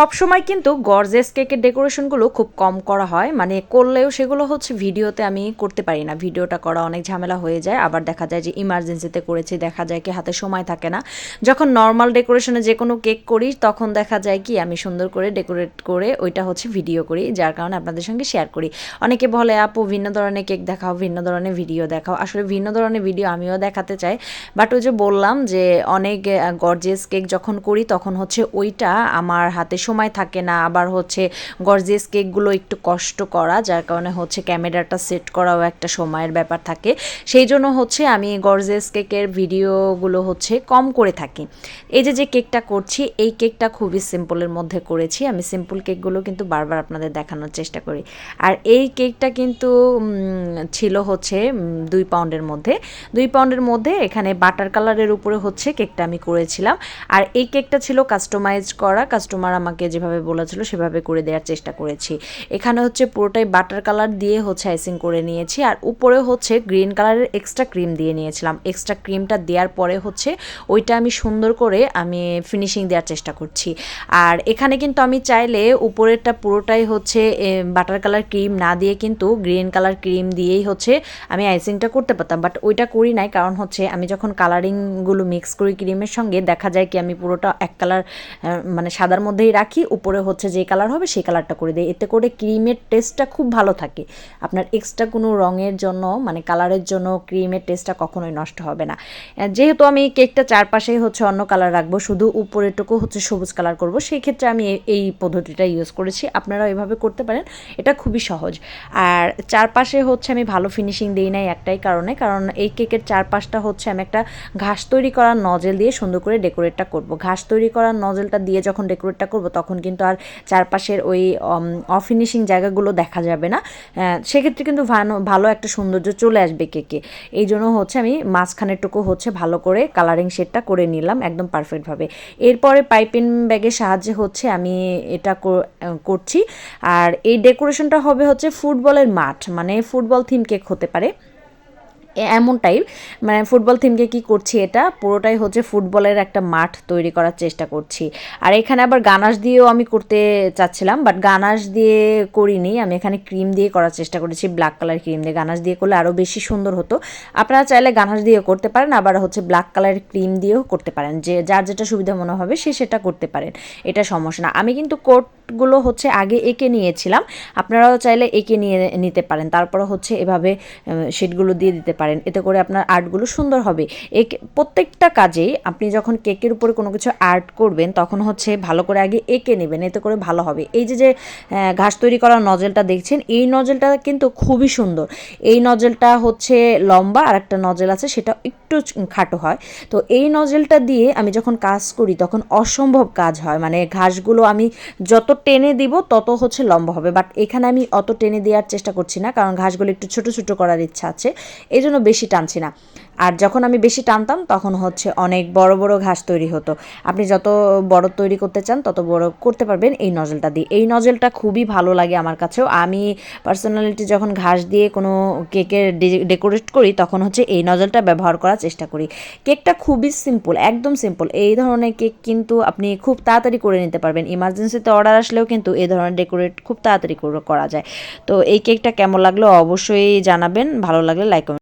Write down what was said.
সবসময় কিন্তু গর্জেস কেকের ডেকোরেশনগুলো খুব কম করা হয়। মানে করলেও সেগুলো হচ্ছে ভিডিওতে আমি করতে পারি না। ভিডিওটা করা অনেক ঝামেলা হয়ে যায়। আবার দেখা যায় যে ইমার্জেন্সিতে করেছি, দেখা যায় কি হাতে সময় থাকে না। যখন নর্মাল ডেকোরেশনে যে কোনো কেক করি, তখন দেখা যায় কি আমি সুন্দর করে ডেকোরেট করে ওইটা হচ্ছে ভিডিও করি, যার কারণে আপনাদের সঙ্গে শেয়ার করি। অনেকে বলে, আপু, ভিন্ন ধরনের কেক দেখাও, ভিন্ন ধরনের ভিডিও দেখাও। আসলে ভিন্ন ধরনের ভিডিও আমিও দেখাতে চাই। বাট ওই যে বললাম যে অনেক গর্জিয়াস কেক যখন করি, তখন হচ্ছে ওইটা আমার হাতে সময় থাকে না, আবার হচ্ছে গর্জিয়াস কেকগুলো একটু কষ্ট করা, যার কারণে হচ্ছে ক্যামেরাটা সেট করাও একটা সময়ের ব্যাপার থাকে। সেই জন্য হচ্ছে আমি গর্জিয়াস কেকের ভিডিওগুলো হচ্ছে কম করে থাকি। এই যে যে কেকটা করছি, এই কেকটা খুবই সিম্পলের মধ্যে করেছি। আমি সিম্পল কেকগুলো কিন্তু বারবার আপনাদের দেখানোর চেষ্টা করি। আর এই কেকটা কিন্তু ছিল হচ্ছে দুই পাউন্ডের মধ্যে। দুই পাউন্ডের মধ্যে এখানে বাটার কালারের উপরে হচ্ছে কেকটা আমি করেছিলাম। আর এই কেকটা ছিল কাস্টমাইজ করা। কাস্টমার আমাকে যেভাবে বলেছিল, সেভাবে করে দেওয়ার চেষ্টা করেছি। এখানে হচ্ছে পুরোটাই বাটার কালার দিয়ে হচ্ছে আইসিং করে নিয়েছি, আর উপরে হচ্ছে গ্রিন কালারের এক্সট্রা ক্রিম দিয়ে নিয়েছিলাম। এক্সট্রা ক্রিমটা দেওয়ার পরে হচ্ছে ওইটা আমি সুন্দর করে আমি ফিনিশিং দেওয়ার চেষ্টা করছি। আর এখানে কিন্তু আমি চাইলে উপরেরটা পুরোটাই হচ্ছে বাটার কালার ক্রিম না দিয়ে কিন্তু গ্রিন কালার ক্রিম দিয়েই হচ্ছে আমি আইসিংটা করতে পারতাম। বাট ওইটা করি নাই, কারণ হচ্ছে আমি যখন কালারিংগুলো মিক্স করি ক্রিমের সঙ্গে, দেখা যায় কি আমি পুরোটা এক কালার মানে সাদার মধ্যেই রাখি, উপরে হচ্ছে যে কালার হবে সেই কালারটা করে দিই। এতে করে ক্রিমের টেস্টটা খুব ভালো থাকে। আপনার এক্সট্রা কোনো রঙের জন্য মানে কালারের জন্য ক্রিমের টেস্টটা কখনোই নষ্ট হবে না। যেহেতু আমি কেকটা চারপাশেই হচ্ছে অন্য কালার রাখব, শুধু উপরেটুকু হচ্ছে সবুজ কালার করব সেই ক্ষেত্রে আমি এই পদ্ধতিটা ইউজ করেছি। আপনারা এভাবে করতে পারেন, এটা খুবই সহজ। আর চারপাশে হচ্ছে আমি ভালো ফিনিশিং দিই নাই একটাই কারণে, কারণ এই কেকের চারপাশটা হচ্ছে আমি একটা ঘাস তৈরি করার নজেল দিয়ে সুন্দর করে ডেকোরেটটা করব। ঘাস তৈরি করার নজেলটা দিয়ে যখন ডেকোরেটটা করব তখন কিন্তু আর চারপাশের ওই অফিনিশিং জায়গাগুলো দেখা যাবে না। সেক্ষেত্রে কিন্তু ভালো একটা সৌন্দর্য চলে আসবে কেকে এই জন্য হচ্ছে আমি মাঝখানেরটুকু হচ্ছে ভালো করে কালারিং শেডটা করে নিলাম একদম পারফেক্টভাবে এরপরে পাইপিং ব্যাগের সাহায্যে হচ্ছে আমি এটা করছি। আর এই ডেকোরেশনটা হবে হচ্ছে ফুটবলের মাঠ মানে ফুটবল থিম কেক হতে পারে। এমনটাই মানে ফুটবল থিমকে কি করছি এটা, পুরোটাই হচ্ছে ফুটবলের একটা মাঠ তৈরি করার চেষ্টা করছি। আর এখানে আবার গানাশ দিয়েও আমি করতে চাচ্ছিলাম বাট গানাশ দিয়ে করিনি, আমি এখানে ক্রিম দিয়ে করার চেষ্টা করেছি ব্ল্যাক কালার ক্রিম দিয়ে। গানাশ দিয়ে করলে আরও বেশি সুন্দর হতো। আপনারা চাইলে গানাশ দিয়ে করতে পারেন, আবার হচ্ছে ব্ল্যাক কালারের ক্রিম দিয়েও করতে পারেন। যে যার যেটা সুবিধা মনে হবে, সে সেটা করতে পারেন, এটা সমস্যা না। আমি কিন্তু কোটগুলো হচ্ছে আগে এঁকে নিয়েছিলাম, আপনারাও চাইলে এঁকে নিয়ে নিতে পারেন। তারপরে হচ্ছে এভাবে শিটগুলো দিয়ে দিতে পারেন। এতে করে আপনার আর্টগুলো সুন্দর হবে। এই প্রত্যেকটা কাজেই আপনি যখন কেকের উপরে কোনো কিছু আর্ট করবেন, তখন হচ্ছে ভালো করে আগে এঁকে নেবেন, এতে করে ভালো হবে। এই যে যে ঘাস তৈরি করার নজেলটা দেখছেন, এই নজেলটা কিন্তু খুবই সুন্দর। এই নজেলটা হচ্ছে লম্বা আর একটা নজেল আছে, সেটা একটু খাটো হয়। তো এই নজেলটা দিয়ে আমি যখন কাজ করি, তখন অসম্ভব কাজ হয়। মানে ঘাসগুলো আমি যত টেনে দিব, তত হচ্ছে লম্বা হবে। বাট এখানে আমি অত টেনে দেওয়ার চেষ্টা করছি না, কারণ ঘাসগুলো একটু ছোট ছোট করার ইচ্ছা আছে। এই জন্য বেশি টানছি না। আর যখন আমি বেশি টানতাম, তখন হচ্ছে অনেক বড় বড় ঘাস তৈরি হতো। আপনি যত বড় তৈরি করতে চান, তত বড় করতে পারবেন এই নজলটা দিয়ে। এই নজলটা খুবই ভালো লাগে আমার কাছেও। আমি পার্সোনালিটি যখন ঘাস দিয়ে কোনো কেকের ডেকোরেট করি, তখন হচ্ছে এই নজলটা ব্যবহার করার চেষ্টা করি। কেকটা খুবই সিম্পল একদম সিম্পল এই ধরনের কেক কিন্তু আপনি খুব তাড়াতাড়ি করে নিতে পারবেন। ইমার্জেন্সিতে অর্ডার আসলেও কিন্তু এই ধরনের ডেকোরেট খুব তাড়াতাড়ি করা যায়। তো এই কেকটা কেমন লাগল অবশ্যই জানাবেন। ভালো লাগলে লাইক